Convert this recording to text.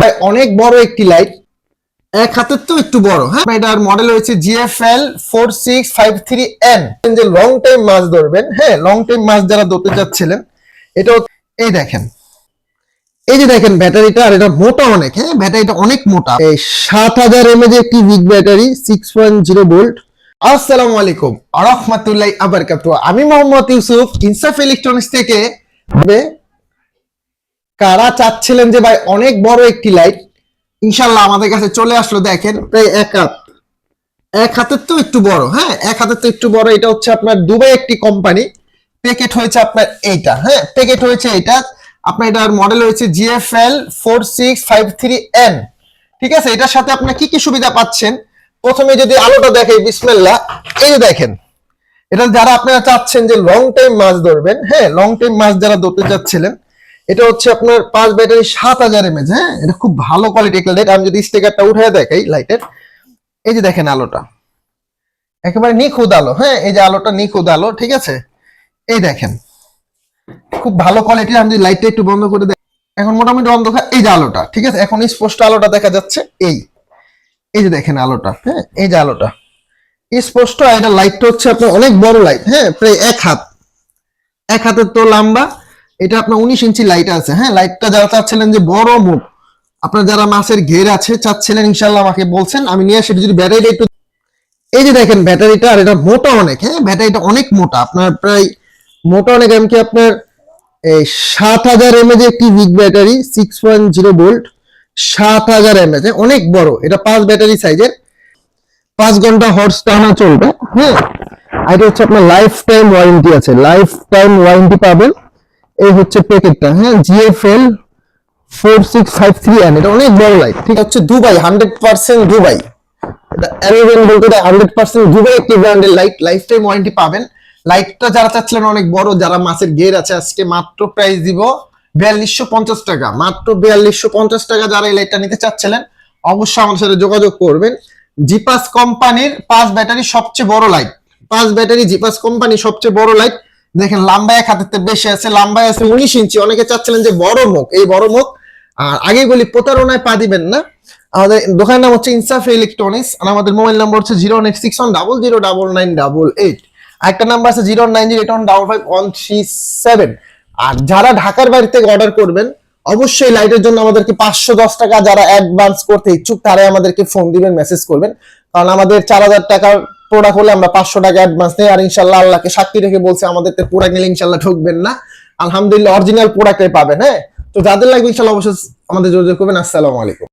ভাই, অনেক বড় একটি লাইট এক হাতের তো একটু বড় হ্যাঁ? এটার মডেল হয়েছে GFL four six five three যে লং টাইম মাছ ধরবেন হ্যাঁ? লং টাইম মাছ যারা ধরতে চাচ্ছিলেন এটা এই দেখেন। এই যে দেখেন ব্যাটারিটা, আর এটা মোটা অনেক হ্যাঁ? ব্যাটারিটা অনেক মোটা। এই সাত হাজার এমএজ একটি big battery six point zero volt আসসালামু আলাইকুম। আরহামাতুল্লাহ আবরকাত আমি মোহাম্মদ ইউসুফ, ইনসাফ ইলেকট্রনিক্স থেকে। কারা চাচ্ছিলেন যে ভাই অনেক বড় একটি লাইট ইনশাল্লাহ আমাদের কাছে চলে আসলো, দেখেন, প্রায় এক হাত। এক হাতের তো একটু বড় হ্যাঁ? এক হাতের তো একটু বড়, এটা হচ্ছে আপনার দুবাই একটি কোম্পানি প্যাকেট হয়েছে আপনার এইটা হ্যাঁ? প্যাকেট হয়েছে এটা আপনার এটার মডেল হয়েছে GFL four six five three N ঠিক আছে? এটার সাথে আপনার কি কি সুবিধা পাচ্ছেন? প্রথমে যদি আলোটা দেখে বিসমেল্লা এই যে দেখেন, এটা যারা আপনারা চাচ্ছেন যে লং টাইম মাছ ধরবেন হ্যাঁ? লং টাইম মাছ যারা ধরতে চাচ্ছিলেন এটা হচ্ছে আপনার পাঁচ ব্যাটারি সাত হাজার এমএজ হ্যাঁ? এটা খুব ভালো কোয়ালিটি একটা লাইট আমি যদি স্টিকারটা উঠে দেখাই লাইটের এই যে দেখেন আলোটা। একেবারে নিখুঁত আলো হ্যাঁ? এই যে আলোটা নিখুঁত আলো, ঠিক আছে? এই দেখেন। খুব ভালো কোয়ালিটির আমি যদি লাইটটা একটু বন্ধ করে দেখ এখন মোটামুটি অন্ধকার, এই যে আলোটা, ঠিক আছে? এখন স্পষ্ট আলোটা দেখা যাচ্ছে, এই। এই যে দেখেন আলোটা হ্যাঁ? এই যে আলোটা। স্পষ্ট এটা লাইটটা হচ্ছে আপনার অনেক বড় লাইট হ্যাঁ? প্রায় এক হাত। এক হাতের তো লম্বা এটা আপনার উনিশ ইঞ্চি লাইট আছে হ্যাঁ? লাইটটা যারা চাচ্ছিলেন যে বড় মুখ আপনার যারা মাছের ঘের আছে চাচ্ছিলেন ইনশাল্লাহ আমাকে বলছেন, আমি নিয়ে আসি, যদি ব্যাটারিটা একটু এই যে দেখেন ব্যাটারিটা আর এটা মোটা অনেক হ্যাঁ? ব্যাটারিটা অনেক মোটা, আপনার প্রায় মোটা অনেক এমনকি আপনার, এই সাত হাজার এমএজ একটি big battery six point zero volt সাত হাজার এমএজ অনেক বড়, এটা পাঁচ ব্যাটারি সাইজের পাঁচ ঘণ্টা হর্স টানা চলবে হ্যাঁ? আর এটা হচ্ছে আপনার লাইফ টাইম ওয়ারেন্টি আছে লাইফ টাইম ওয়ারেন্টি পাবেন। এই হচ্ছে প্যাকেটটা হ্যাঁ GFL four six five three N এটা অনেক বড় লাইট ঠিক হচ্ছে দুবাই হান্ড্রেড পার্সেন্ট দুবাই। এটা বলতে হান্ড্রেড পার্সেন্ট দুবাই একটি ব্র্যান্ডের লাইট লাইফ টাইম ওয়ারেন্টি পাবেন। লাইটটা যারা চাচ্ছিলেন অনেক বড়, যারা মাছের গের আছে, আজকে মাত্র প্রাইস দিব বিয়াল্লিশশো পঞ্চাশ টাকা। মাত্র বিয়াল্লিশশো পঞ্চাশ টাকা যারা এই লাইটটা নিতে চাচ্ছিলেন, অবশ্যই আমাদের সাথে যোগাযোগ করবেন। জিপাস কোম্পানির পাঁচ ব্যাটারি সবচেয়ে বড় লাইট পাঁচ ব্যাটারি জিপাস কোম্পানি সবচেয়ে বড় লাইট দেখেন লম্বা এক হাতের বেশি আছে লম্বায় আছে উনিশ ইঞ্চি। অনেকে চাচ্ছিলেন যে বড় মুখ এই বড় মুখ আর আগে বলি প্রতারণায় পা দিবেন না। আমাদের দোকানের নাম হচ্ছে ইনসাফ ইলেকট্রনিক্স আর আমাদের মোবাইল নাম্বার হচ্ছে zero eight six one double zero double nine double eight. একটা নাম্বার আছে zero nine zero eight one double five one three seven. আর যারা ঢাকার বাইরে থেকে অর্ডার করবেন অবশ্যই লাইটের জন্য আমাদেরকে পাঁচশো দশ টাকা যারা অ্যাডভান্স করতে ইচ্ছুক তারাই আমাদেরকে ফোন দিবেন মেসেজ করবেন। কারণ আমাদের চার হাজার টাকার প্রোডাক্ট হলে আমরা পাঁচশো টাকা অ্যাডভান্স নেই। আর ইনশাল্লাহ আল্লাহকে সাক্ষী রেখে বলছে, আমাদের তো প্রোডাক্ট নিলে ইনশাল্লাহ ঠকবেন না। আলহামদুলিল্লাহ অরিজিনাল প্রোডাক্টে পাবেন হ্যাঁ? তো যাদের লাগবে ইনশাল্লাহ অবশ্যই আমাদের যোগাযোগ করবেন। আসসালামু আলাইকুম।